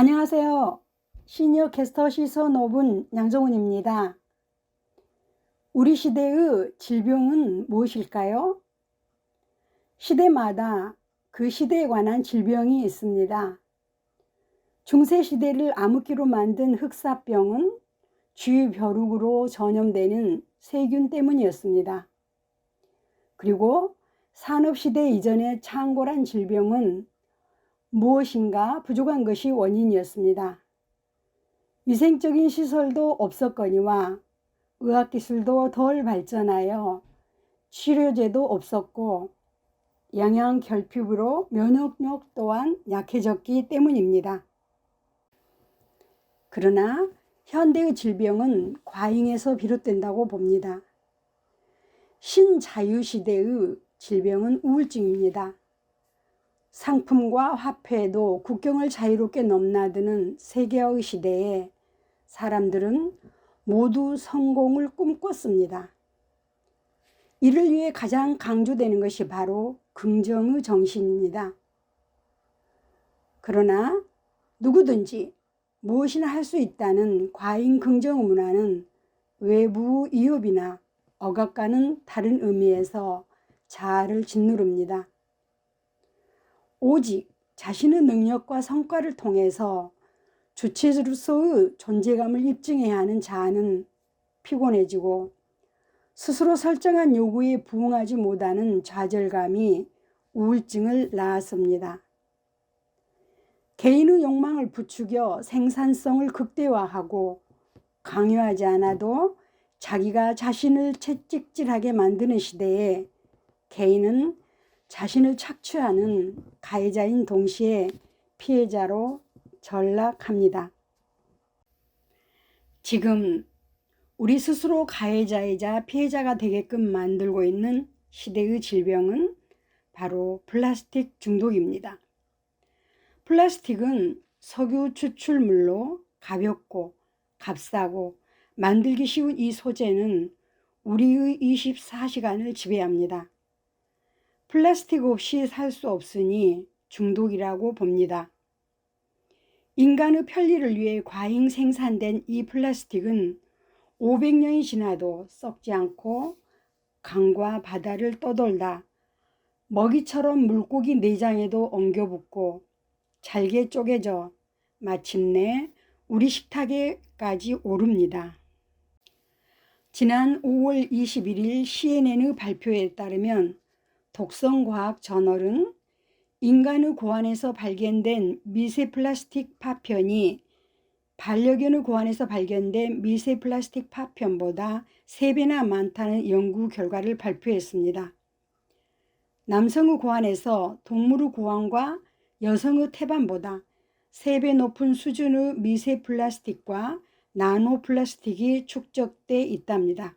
안녕하세요. 시니어 캐스터 시선 5분 양정훈입니다. 우리 시대의 질병은 무엇일까요? 시대마다 그 시대에 관한 질병이 있습니다. 중세 시대를 암흑기로 만든 흑사병은 쥐벼룩으로 전염되는 세균 때문이었습니다. 그리고 산업 시대 이전의 창궐한 질병은 무엇인가 부족한 것이 원인이었습니다. 위생적인 시설도 없었거니와 의학기술도 덜 발전하여 치료제도 없었고 영양 결핍으로 면역력 또한 약해졌기 때문입니다. 그러나 현대의 질병은 과잉에서 비롯된다고 봅니다. 신자유시대의 질병은 우울증입니다. 상품과 화폐도 국경을 자유롭게 넘나드는 세계화의 시대에 사람들은 모두 성공을 꿈꿨습니다. 이를 위해 가장 강조되는 것이 바로 긍정의 정신입니다. 그러나 누구든지 무엇이나 할 수 있다는 과잉 긍정 문화는 외부 이협이나 억압과는 다른 의미에서 자아를 짓누릅니다. 오직 자신의 능력과 성과를 통해서 주체로서의 존재감을 입증해야 하는 자아는 피곤해지고 스스로 설정한 요구에 부응하지 못하는 좌절감이 우울증을 낳았습니다. 개인의 욕망을 부추겨 생산성을 극대화하고 강요하지 않아도 자기가 자신을 채찍질하게 만드는 시대에 개인은 자신을 착취하는 가해자인 동시에 피해자로 전락합니다. 지금 우리 스스로 가해자이자 피해자가 되게끔 만들고 있는 시대의 질병은 바로 플라스틱 중독입니다. 플라스틱은 석유 추출물로 가볍고 값싸고 만들기 쉬운 이 소재는 우리의 24시간을 지배합니다. 플라스틱 없이 살 수 없으니 중독이라고 봅니다. 인간의 편리를 위해 과잉 생산된 이 플라스틱은 500년이 지나도 썩지 않고 강과 바다를 떠돌다 먹이처럼 물고기 내장에도 엉겨붙고 잘게 쪼개져 마침내 우리 식탁에까지 오릅니다. 지난 5월 21일 CNN의 발표에 따르면 독성과학 저널은 인간의 고안에서 발견된 미세 플라스틱 파편이 반려견의 고안에서 발견된 미세 플라스틱 파편보다 3배나 많다는 연구 결과를 발표했습니다. 남성의 고안에서 동물의 고안과 여성의 태반보다 3배 높은 수준의 미세 플라스틱과 나노 플라스틱이 축적돼 있답니다.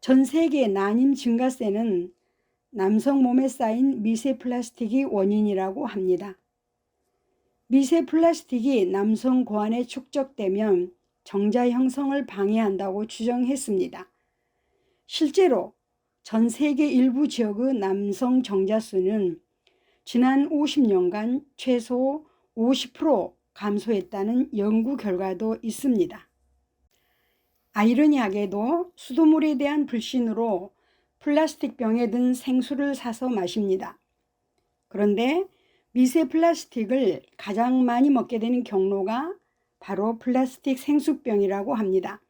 전 세계 난임 증가세는 남성 몸에 쌓인 미세 플라스틱이 원인이라고 합니다. 미세 플라스틱이 남성 고안에 축적되면 정자 형성을 방해한다고 추정했습니다. 실제로 전 세계 일부 지역의 남성 정자 수는 지난 50년간 최소 50% 감소했다는 연구 결과도 있습니다. 아이러니하게도 수돗물에 대한 불신으로 플라스틱 병에 든 생수를 사서 마십니다. 그런데 미세 플라스틱을 가장 많이 먹게 되는 경로가 바로 플라스틱 생수병이라고 합니다.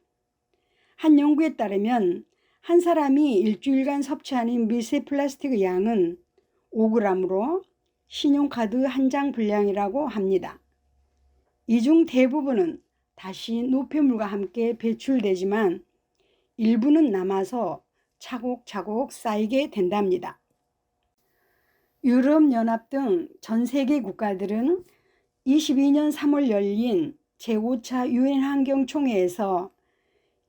한 연구에 따르면 한 사람이 일주일간 섭취하는 미세 플라스틱의 양은 5g으로 신용카드 한 장 분량이라고 합니다. 이 중 대부분은 다시 노폐물과 함께 배출되지만 일부는 남아서 차곡차곡 쌓이게 된답니다. 유럽연합 등 전 세계 국가들은 22년 3월 열린 제5차 유엔 환경총회에서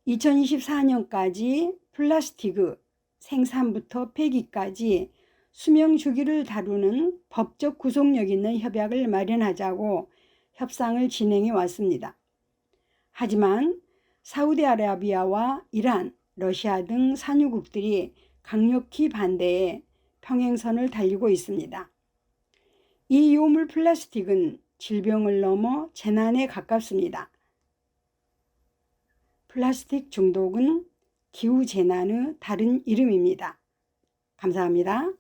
2024년까지 플라스틱의 생산부터 폐기까지 수명 주기를 다루는 법적 구속력 있는 협약을 마련하자고 협상을 진행해 왔습니다. 하지만 사우디아라비아와 이란, 러시아 등 산유국들이 강력히 반대해 평행선을 달리고 있습니다. 이 요물 플라스틱은 질병을 넘어 재난에 가깝습니다. 플라스틱 중독은 기후 재난의 다른 이름입니다. 감사합니다.